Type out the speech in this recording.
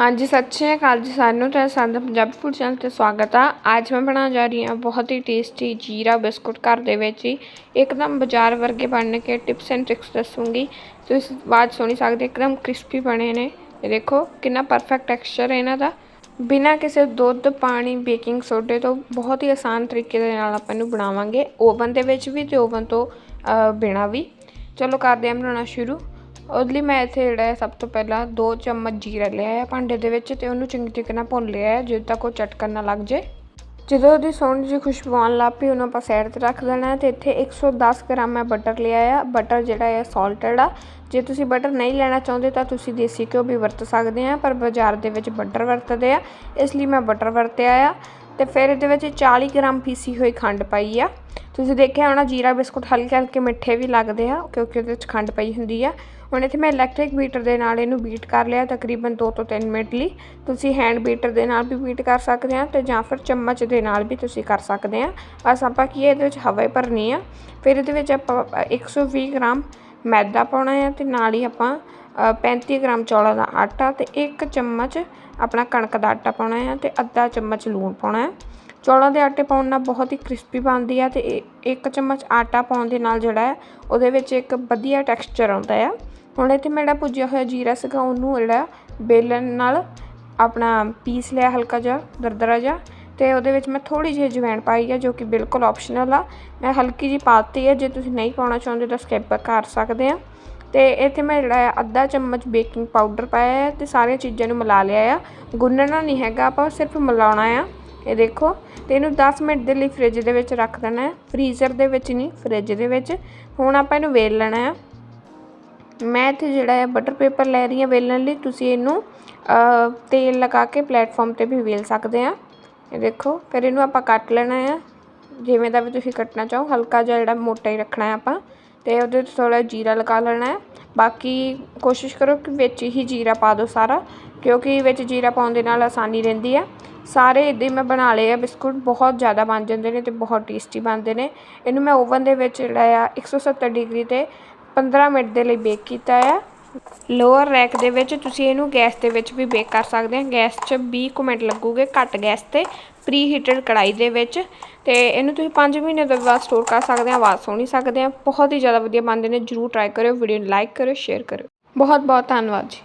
ਹਾਂਜੀ ਸਤਿ ਸ਼੍ਰੀ ਅਕਾਲ ਜੀ ਸਾਰਿਆਂ ਨੂੰ ਤੇ ਸਾਡੇ ਪੰਜਾਬੀ ਫੂਡ ਚੈਨਲ ਤੇ ਸਵਾਗਤ ਆ। ਅੱਜ ਮੈਂ ਬਣਾਉਣ ਜਾ ਰਹੀ ਹਾਂ ਬਹੁਤ ਹੀ ਟੇਸਟੀ ਜੀਰਾ ਬਿਸਕੁਟ ਘਰ ਦੇ ਵਿੱਚ ਹੀ। ਇੱਕਦਮ ਬਾਜ਼ਾਰ ਵਰਗੇ ਬਣ ਕੇ ਟਿਪਸ ਐਂਡ ਟ੍ਰਿਕਸ ਦੱਸੂੰਗੀ। ਤੁਸੀਂ ਬਾਅਦ ਸੁਣੀ ਸਕਦੇ ਇੱਕਦਮ ਕ੍ਰਿਸਪੀ ਬਣੇ ਨੇ। ਇਹ ਦੇਖੋ ਕਿੰਨਾ ਪਰਫੈਕਟ ਟੈਕਸਚਰ ਹੈ ਇਹਨਾਂ ਦਾ। ਬਿਨਾਂ ਕਿਸੇ ਦੁੱਧ ਪਾਣੀ ਬੇਕਿੰਗ ਸੋਡੇ ਤੋਂ ਬਹੁਤ ਹੀ ਆਸਾਨ ਤਰੀਕੇ ਦੇ ਨਾਲ ਆਪਾਂ ਇਹਨੂੰ ਬਣਾਵਾਂਗੇ। ਓਵਨ ਦੇ ਵਿੱਚ ਵੀ ਤੇ ਓਵਨ ਤੋਂ ਅ, ਬਿਨਾਂ ਵੀ। ਚਲੋ ਕਰਦੇ ਹਾਂ ਬਣਾਉਣਾ ਸ਼ੁਰੂ। ਉਹਦੇ ਲਈ ਮੈਂ ਇੱਥੇ ਜਿਹੜਾ ਹੈ ਸਭ ਤੋਂ ਪਹਿਲਾਂ 2 ਚਮਚ ਜੀਰਾ ਲਿਆ ਹੈ ਭਾਂਡੇ ਦੇ ਵਿੱਚ ਤੇ ਉਹਨੂੰ ਚੰਗੀ ਤਰੀਕੇ ਨਾਲ ਭੁੰਨ ਲਿਆ ਹੈ, ਜਦੋਂ ਤੱਕ ਉਹ ਚਟਕਣ ਨਾ ਲੱਗ ਜੇ ਜਦੋਂ ਉਹਦੀ ਸੋਹਣੀ ਜਿਹੀ ਖੁਸ਼ਬੂ ਆਉਣ ਲੱਗ ਪਈ, ਉਹਨੂੰ ਆਪਾਂ ਸਾਈਡ ਤੇ ਰੱਖ ਦੇਣਾ ਹੈ ਤੇ ਇੱਥੇ 110 ਗ੍ਰਾਮ ਮੈਂ ਬਟਰ ਲਿਆ ਆ ਬਟਰ ਜਿਹੜਾ ਹੈ ਸਾਲਟਡ ਆ ਜੇ ਤੁਸੀਂ ਬਟਰ ਨਹੀਂ ਲੈਣਾ ਚਾਹੁੰਦੇ ਤਾਂ ਤੁਸੀਂ ਦੇਸੀ ਘਿਓ ਵੀ ਵਰਤ ਸਕਦੇ ਆ, ਪਰ ਬਾਜ਼ਾਰ ਦੇ ਵਿੱਚ ਬਟਰ ਵਰਤਦੇ ਆ। ਇਸ ਲਈ ਮੈਂ ਬਟਰ ਵਰਤਿਆ ਆ। ਤੇ ਫਿਰ ਇਹਦੇ ਵਿੱਚ 40 ਗ੍ਰਾਮ ਪੀਸੀ ਹੋਈ ਖੰਡ ਪਾਈ ਆ। ਤੁਸੀਂ ਦੇਖਿਆ ਹੋਣਾ ਜੀਰਾ ਬਿਸਕੁਟ ਹਲਕੇ ਹਲਕੇ ਮਿੱਠੇ ਵੀ ਲੱਗਦੇ ਆ ਕਿਉਂਕਿ ਉਹਦੇ ਵਿੱਚ ਖੰਡ ਪਈ ਹੁੰਦੀ ਆ। ਹੁਣ ਇੱਥੇ ਮੈਂ ਇਲੈਕਟ੍ਰਿਕ ਬੀਟਰ ਦੇ ਨਾਲ ਇਹਨੂੰ ਬੀਟ ਕਰ ਲਿਆ ਤਕਰੀਬਨ 2 ਤੋਂ 3 ਮਿੰਟ ਲਈ। ਤੁਸੀਂ ਹੈਂਡ ਬੀਟਰ ਦੇ ਨਾਲ ਵੀ ਬੀਟ ਕਰ ਸਕਦੇ ਆ ਤੇ ਜਾਂ ਫਿਰ ਚਮਚ ਦੇ ਨਾਲ ਵੀ ਤੁਸੀਂ ਕਰ ਸਕਦੇ ਆ। ਬਸ ਆਪਾਂ ਕੀ ਹੈ ਇਹਦੇ ਵਿੱਚ ਹਵਾ ਹੀ ਭਰਨੀ ਆ। ਫਿਰ ਇਹਦੇ ਵਿੱਚ ਆਪਾਂ 120 ਗ੍ਰਾਮ ਮੈਦਾ ਪਾਉਣਾ ਆ ਤੇ ਨਾਲ ਹੀ ਆਪਾਂ ਅ, 35 ਗ੍ਰਾਮ ਚੌਲਾਂ ਦਾ ਆਟਾ ਤੇ 1 ਚਮਚ ਆਪਣਾ ਕਣਕ ਦਾ ਆਟਾ ਪਾਉਣਾ ਆ ਤੇ ਅੱਧਾ ਚਮਚ ਲੂਣ ਪਾਉਣਾ ਹੈ ਚੌਲਾਂ ਦੇ ਆਟੇ ਪਾਉਣ ਨਾਲ ਬਹੁਤ ਹੀ ਕ੍ਰਿਸਪੀ ਬਣਦੀ ਆ ਅਤੇ ਇਹ- ਇੱਕ ਚਮਚ ਆਟਾ ਪਾਉਣ ਦੇ ਨਾਲ ਜਿਹੜਾ ਹੈ, ਉਹਦੇ ਵਿੱਚ ਇੱਕ ਵਧੀਆ ਟੈਕਸਚਰ ਆਉਂਦਾ ਆ। ਹੁਣ ਇੱਥੇ ਮੈਂ ਜਿਹੜਾ ਭੁੱਜਿਆ ਹੋਇਆ ਜੀਰਾ ਸੀਗਾ, ਉਹਨੂੰ ਜਿਹੜਾ ਬੇਲਣ ਨਾਲ ਆਪਣਾ ਪੀਸ ਲਿਆ ਹਲਕਾ ਜਿਹਾ, ਦਰਦਰਾ ਜਿਹਾ, ਤੇ ਉਹਦੇ ਵਿੱਚ ਮੈਂ ਥੋੜੀ ਜਿਹੀ ਜਵੈਣ ਪਾਈ ਆ, ਜੋ ਕਿ ਬਿਲਕੁਲ ਆਪਸ਼ਨਲ ਆ। ਮੈਂ ਹਲਕੀ ਜਿਹੀ ਪਾਤੀ ਆ, ਜੇ ਤੁਸੀਂ ਨਹੀਂ ਪਾਉਣਾ ਚਾਹੁੰਦੇ ਤਾਂ ਸਕਿਪ ਕਰ ਸਕਦੇ ਆ। ਤੇ ਇੱਥੇ ਮੈਂ ਜਿਹੜਾ ਆ, ਅੱਧਾ ਚਮਚ ਬੇਕਿੰਗ ਪਾਊਡਰ ਪਾਇਆ ਹੈ ਤੇ ਸਾਰੀਆਂ ਚੀਜ਼ਾਂ ਨੂੰ ਮਿਲਾ ਲਿਆ ਆ। ਗੁੰਨਣਾ ਨਹੀਂ ਹੈਗਾ, ਆਪਾਂ ਸਿਰਫ ਮਿਲਾਉਣਾ ਆ। ਇਹ ਦੇਖੋ, ਤੇ ਇਹਨੂੰ 10 ਮਿੰਟ ਦੇ ਲਈ ਫ੍ਰਿਜ ਦੇ ਵਿੱਚ ਰੱਖ ਦੇਣਾ ਹੈ। ਫ੍ਰੀਜ਼ਰ ਦੇ ਵਿੱਚ ਨਹੀਂ, ਫ੍ਰਿਜ ਦੇ ਵਿੱਚ। ਹੁਣ ਆਪਾਂ ਇਹਨੂੰ ਵੇਲ ਲੈਣਾ ਹੈ। ਮੈਂ ਇੱਥੇ ਜਿਹੜਾ ਹੈ ਬਟਰ ਪੇਪਰ ਲੈ ਰਹੀ ਹਾਂ ਵੇਲਣ ਲਈ। ਤੁਸੀਂ ਇਹਨੂੰ ਤੇਲ ਲਗਾ ਕੇ ਪਲੇਟਫਾਰਮ ਤੇ ਵੀ ਵੇਲ ਸਕਦੇ ਆ ਇਹ ਦੇਖੋ, ਫਿਰ ਇਹਨੂੰ ਆਪਾਂ ਕੱਟ ਲੈਣਾ ਆ ਜਿਵੇਂ ਦਾ ਵੀ ਤੁਸੀਂ ਕੱਟਣਾ ਚਾਹੋ, ਹਲਕਾ ਜਿਹਾ ਜਿਹੜਾ ਮੋਟਾ ਹੀ ਰੱਖਣਾ ਹੈ ਆਪਾਂ। ਅਤੇ ਉਹਦੇ 'ਚ ਥੋੜਾ ਜੀਰਾ ਲਗਾ ਲੈਣਾ ਹੈ। ਬਾਕੀ ਕੋਸ਼ਿਸ਼ ਕਰੋ ਕਿ ਵਿੱਚ ਹੀ ਜੀਰਾ ਪਾ ਦਿਓ ਸਾਰਾ, ਕਿਉਂਕਿ ਵਿੱਚ ਜੀਰਾ ਪਾਉਣ ਦੇ ਨਾਲ ਆਸਾਨੀ ਰਹਿੰਦੀ ਹੈ। ਸਾਰੇ ਇੱਦਾਂ ਹੀ ਮੈਂ ਬਣਾ ਲਏ ਆ, ਬਿਸਕੁਟ ਬਹੁਤ ਜ਼ਿਆਦਾ ਬਣ ਜਾਂਦੇ ਨੇ ਅਤੇ ਬਹੁਤ ਟੇਸਟੀ ਬਣਦੇ ਨੇ। ਇਹਨੂੰ ਮੈਂ ਓਵਨ ਦੇ ਵਿੱਚ ਜਿਹੜਾ ਆ 170 ਡਿਗਰੀ ਤੇ 15 ਮਿੰਟ ਦੇ ਲਈ ਬੇਕ ਕੀਤਾ ਆ। ਲੋਅਰ ਰੈਕ ਦੇ ਵਿੱਚ ਤੁਸੀਂ ਇਹਨੂੰ ਗੈਸ ਦੇ ਵਿੱਚ ਵੀ ਬੇਕ ਕਰ ਸਕਦੇ ਆ। ਗੈਸ 'ਚ 20 ਕੁ ਮਿੰਟ ਲੱਗੂਗੇ ਘੱਟ ਗੈਸ ਤੇ ਪ੍ਰੀ ਹੀਟਡ ਕੜਾਈ ਦੇ ਵਿੱਚ। ਤੇ ਇਹਨੂੰ ਤੁਸੀਂ 5 ਮਹੀਨੇ ਤੋਂ ਬਾਅਦ ਸਟੋਰ ਕਰ ਸਕਦੇ ਆ, ਆਵਾਜ਼ ਸੁਣੀ ਸਕਦੇ ਆ। ਬਹੁਤ ਹੀ ਜ਼ਿਆਦਾ ਵਧੀਆ ਬਣਦੇ ਨੇ, ਜਰੂਰ ਟਰਾਈ ਕਰਿਓ ਵੀਡੀਓ ਨੂੰ ਲਾਈਕ ਕਰਿਓ ਸ਼ੇਅਰ ਕਰਿਓ। ਬਹੁਤ ਬਹੁਤ ਧੰਨਵਾਦ ਜੀ।